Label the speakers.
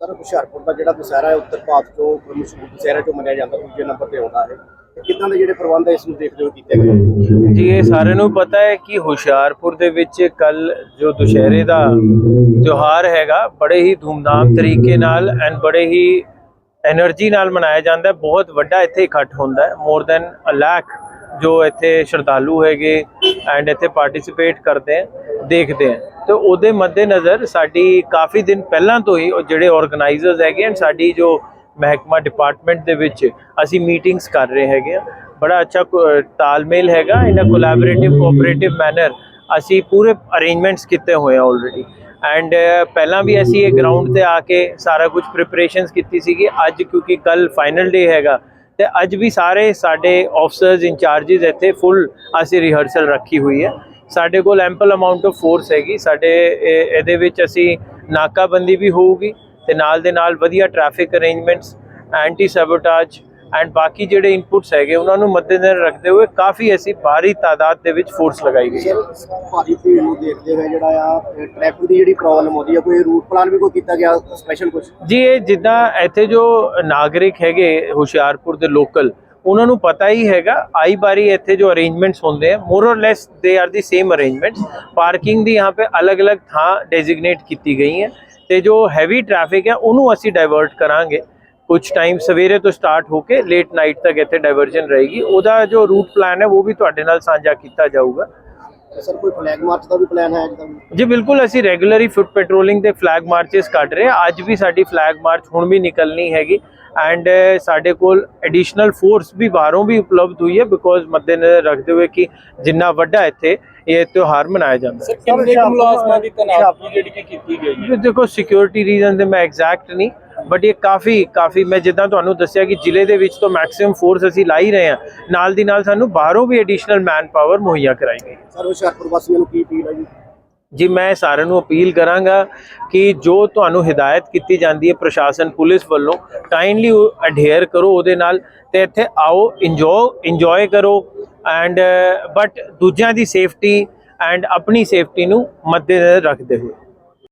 Speaker 1: Sir, Hoshiarpur ਦਾ ਜਿਹੜਾ ਦੁਸਹਿਰਾ ਹੈ, ਉੱਤਰ ਭਾਰਤ ਤੋਂ ਮਸ਼ਹੂਰ ਦੁਸਹਿਰਾ ਜੋ ਮੰਨਿਆ ਜਾਂਦਾ, ਦੂਜੇ ਨੰਬਰ ਤੇ ਆਉਂਦਾ ਹੈ। ਕਿੱਦਾਂ ਦੇ ਜਿਹੜੇ ਪ੍ਰਬੰਧ ਇਸ ਨੂੰ ਦੇਖਦੇ ਹੋ ਕੀਤੇ ਗਏ
Speaker 2: ਜੀ, ਇਹ ਸਾਰਿਆਂ ਨੂੰ ਪਤਾ ਹੈ ਕਿ ਹੁਸ਼ਿਆਰਪੁਰ ਦੇ ਵਿੱਚ ਕੱਲ ਜੋ ਦੁਸ਼ਹਿਰੇ ਦਾ ਤਿਉਹਾਰ ਹੈਗਾ, ਬੜੇ ਹੀ ਧੂਮਧਾਮ ਤਰੀਕੇ ਨਾਲ ਐਂਡ ਬੜੇ ਹੀ એનર્ਜੀ ਨਾਲ ਮਨਾਇਆ ਜਾਂਦਾ ਹੈ। ਬਹੁਤ ਵੱਡਾ ਇੱਥੇ ਇਕੱਠ ਹੁੰਦਾ ਹੈ। ਮੋਰ ਦੈਨ ਅ ਲੱਖ ਜੋ ਇੱਥੇ ਸ਼ਰਧਾਲੂ ਹੈਗੇ ਐਂਡ ਇੱਥੇ ਪਾਰਟਿਸਿਪੇਟ ਕਰਦੇ ਆ ਦੇਖਦੇ ਆ ਤੇ ਉਹਦੇ ਮੱਦੇਨਜ਼ਰ ਸਾਡੀ ਕਾਫੀ ਦਿਨ ਪਹਿਲਾਂ ਤੋਂ ਹੀ ਉਹ ਜਿਹੜੇ ਆਰਗੇਨਾਈਜ਼ਰਸ ਹੈਗੇ ਐਂਡ ਸਾਡੀ ਜੋ ਮਹਿਕਮਾ ਡਿਪਾਰਟਮੈਂਟ ਦੇ ਵਿੱਚ ਅਸੀਂ ਮੀਟਿੰਗਸ ਕਰ ਰਹੇ ਹੈਗੇ ਆ। ਬੜਾ ਅੱਛਾ ਕੋ- ਤਾਲਮੇਲ ਹੈਗਾ in a collaborative cooperative manner ਅਸੀਂ ਪੂਰੇ ਅਰੇਂਜਮੈਂਟਸ ਕੀਤੇ ਹੋਏ ਆ ਆਲਰੇਡੀ ਐਂਡ ਪਹਿਲਾਂ ਵੀ ਅਸੀਂ ਇਹ ਗਰਾਊਂਡ ਤੇ ਆ ਕੇ ਸਾਰਾ ਕੁਝ ਪ੍ਰਿਪਰੇਸ਼ਨਸ ਕੀਤੀ ਸੀਗੀ। ਅੱਜ ਕਿਉਂਕਿ ਕੱਲ ਫਾਈਨਲ ਡੇ ਹੈਗਾ, ਤੇ ਅੱਜ ਵੀ ਸਾਰੇ ਸਾਡੇ ਆਫਸਰਸ ਇੰਚਾਰजेस ਇੱਥੇ ਫੁੱਲ ਅਸੀਂ ਰਿਹਰਸਲ ਰੱਖੀ ਹੋਈ ਹੈ। ਸਾਡੇ ਕੋਲ ਐਂਪਲ ਅਮਾਉਂਟ ਆਫ ਫੋਰਸ ਹੈਗੀ। ਸਾਡੇ ਇਹ- ਇਹਦੇ ਵਿੱਚ ਅਸੀਂ ਨਾਕਾਬੰਦੀ ਵੀ ਹੋਊਗੀ ਤੇ ਨਾਲ ਦੇ ਨਾਲ ਵਧੀਆ traffic arrangements anti sabotage and ਬਾਕੀ ਜਿਹੜੇ ਇਨਪੁਟਸ ਹੈਗੇ ਉਹਨਾਂ ਨੂੰ ਮੱਦੇਨਜ਼ਰ ਰੱਖਦੇ ਹੋਏ ਕਾਫੀ ਅਸੀਂ ਭਾਰੀ ਤਾਦਾਦ ਦੇ ਵਿੱਚ ਫੋਰਸ ਲਗਾਈ ਗਈ ਹੈ।
Speaker 1: ਭਾਰੀ ਭੀੜ ਨੂੰ ਦੇਖਦੇ ਹੋਏ ਜਿਹੜਾ ਆ ਟ੍ਰੈਫਿਕ ਦੀ ਜਿਹੜੀ ਪ੍ਰੋਬਲਮ ਆਉਂਦੀ ਹੈ ਕੋਈ ਰੂਟ ਪਲਾਨ ਵੀ ਕੋਈ ਕੀਤਾ ਗਿਆ ਸਪੈਸ਼ਲ ਕੁਝ
Speaker 2: ਜੀ ਇਹ ਜਿੱਦਾਂ ਇੱਥੇ ਜੋ ਨਾਗਰਿਕ ਹੈਗੇ ਹੁਸ਼ਿਆਰਪੁਰ ਦੇ ਲੋਕਲ ਉਹਨਾਂ ਨੂੰ ਪਤਾ ਹੀ ਹੈਗਾ, ਆਈ ਬਾਰੀ ਇੱਥੇ ਜੋ ਅਰੇਂਜਮੈਂਟਸ ਹੁੰਦੇ ਆ more or less they are the same arrangements parking ਦੀ ਯਹਾਂ ਪੇ ਅਲੱਗ-ਅਲੱਗ ਥਾਂ ਡੈਜ਼ਿਗਨੇਟ ਕੀਤੀ ਗਈ ਹੈ ਤੇ ਜੋ ਹੈਵੀ ਟ੍ਰੈਫਿਕ ਹੈ, ਉਹਨੂੰ ਅਸੀਂ ਡਾਇਵਰਟ ਕਰਾਂਗੇ। ਕੁਝ ਟਾਈਮ ਸਵੇਰੇ ਤੋਂ ਸਟਾਰਟ ਹੋ ਕੇ ਲੇਟ ਨਾਈਟ ਤੱਕ ਇੱਥੇ ਡਾਇਵਰਜਨ ਰਹੇਗੀ। ਉਹਦਾ ਜੋ ਰੂਟ ਪਲਾਨ ਹੈ, ਉਹ ਵੀ ਤੁਹਾਡੇ ਨਾਲ ਸਾਂਝਾ ਕੀਤਾ ਜਾਊਗਾ।
Speaker 1: ਸਰ ਕੋਈ ਫਲੈਗ ਮਾਰਚ ਦਾ ਵੀ ਪਲਾਨ ਹੈ ਜਿੱਦਾਂ
Speaker 2: ਜੀ ਬਿਲਕੁਲ ਅਸੀਂ ਰੈਗੂਲਰੀ ਫੁੱਟ ਪੈਟਰੋਲਿੰਗ ਤੇ ਫਲੈਗ ਮਾਰਚਸ ਕੱਢ ਰਹੇ ਹਾਂ। ਅੱਜ ਵੀ ਸਾਡੀ ਫਲੈਗ ਮਾਰਚ ਹੁਣ ਵੀ ਨਿਕਲਣੀ ਹੈਗੀ ਐਂਡ ਸਾਡੇ ਕੋਲ ਐਡੀਸ਼ਨਲ ਫੋਰਸ ਵੀ ਬਾਹਰੋਂ ਵੀ ਉਪਲਬਧ ਹੋਈ ਹੈ ਬਿਕੋਜ਼ ਮੱਦੇਨਜ਼ਰ ਰੱਖਦੇ ਹੋਏ ਕਿ ਜਿੰਨਾ ਵੱਡਾ ਇੱਥੇ ਇਹ ਤਿਉਹਾਰ ਮਨਾਇਆ ਜਾਂਦਾ ਹੈ।
Speaker 3: ਕਿੰਨੇ ਕੁ ਮੁਲਾਜ਼ਮਾਂ ਦੀ ਤੈਨਾਤੀ ਜਿਹੜੀ ਕਿ ਕੀਤੀ ਗਈ ਹੈ?
Speaker 2: ਜੀ ਦੇਖੋ ਸਿਕਿਉਰਿਟੀ ਰੀਜ਼ਨ ਤੇ ਮੈਂ ਐਗਜ਼ੈਕਟ ਨਹੀਂ। ਬਟ ਇਹ ਕਾਫੀ ਕਾਫੀ ਮੈਂ ਜਿੱਦਾਂ ਤੁਹਾਨੂੰ ਦੱਸਿਆ ਕਿ ਜ਼ਿਲ੍ਹੇ ਦੇ ਵਿੱਚ ਤੋਂ ਮੈਕਸਿਮਮ ਫੋਰਸ ਅਸੀਂ ਲਾ ਹੀ ਰਹੇ ਹਾਂ। ਨਾਲ ਦੀ ਨਾਲ ਸਾਨੂੰ ਬਾਹਰੋਂ ਵੀ ਐਡੀਸ਼ਨਲ ਮੈਨ ਪਾਵਰ ਮੁਹੱਈਆ ਕਰਾਈ ਗਈ।
Speaker 1: ਸਰ ਹੁਸ਼ਿਆਰਪੁਰ ਵਾਸੀਆਂ ਨੂੰ ਕੀ ਅਪੀਲ ਹੈ ਜੀ?
Speaker 2: ਜੀ ਮੈਂ ਸਾਰਿਆਂ ਨੂੰ ਅਪੀਲ ਕਰਾਂਗਾ ਕਿ ਜੋ ਤੁਹਾਨੂੰ ਹਿਦਾਇਤ ਕੀਤੀ ਜਾਂਦੀ ਹੈ ਪ੍ਰਸ਼ਾਸਨ ਪੁਲਿਸ ਵੱਲੋਂ ਕਾਈਂਡਲੀ ਅਡੇਅਰ ਕਰੋ ਉਹਦੇ ਨਾਲ ਤੇ ਇੱਥੇ ਆਓ ਇੰਜੋਏ ਇੰਜੋਏ ਕਰੋ ਐਂਡ ਬਟ ਦੂਜਿਆਂ ਦੀ ਸੇਫਟੀ ਐਂਡ ਆਪਣੀ ਸੇਫਟੀ ਨੂੰ ਮੱਦੇਨਜ਼ਰ ਰੱਖਦੇ ਹੋਏ।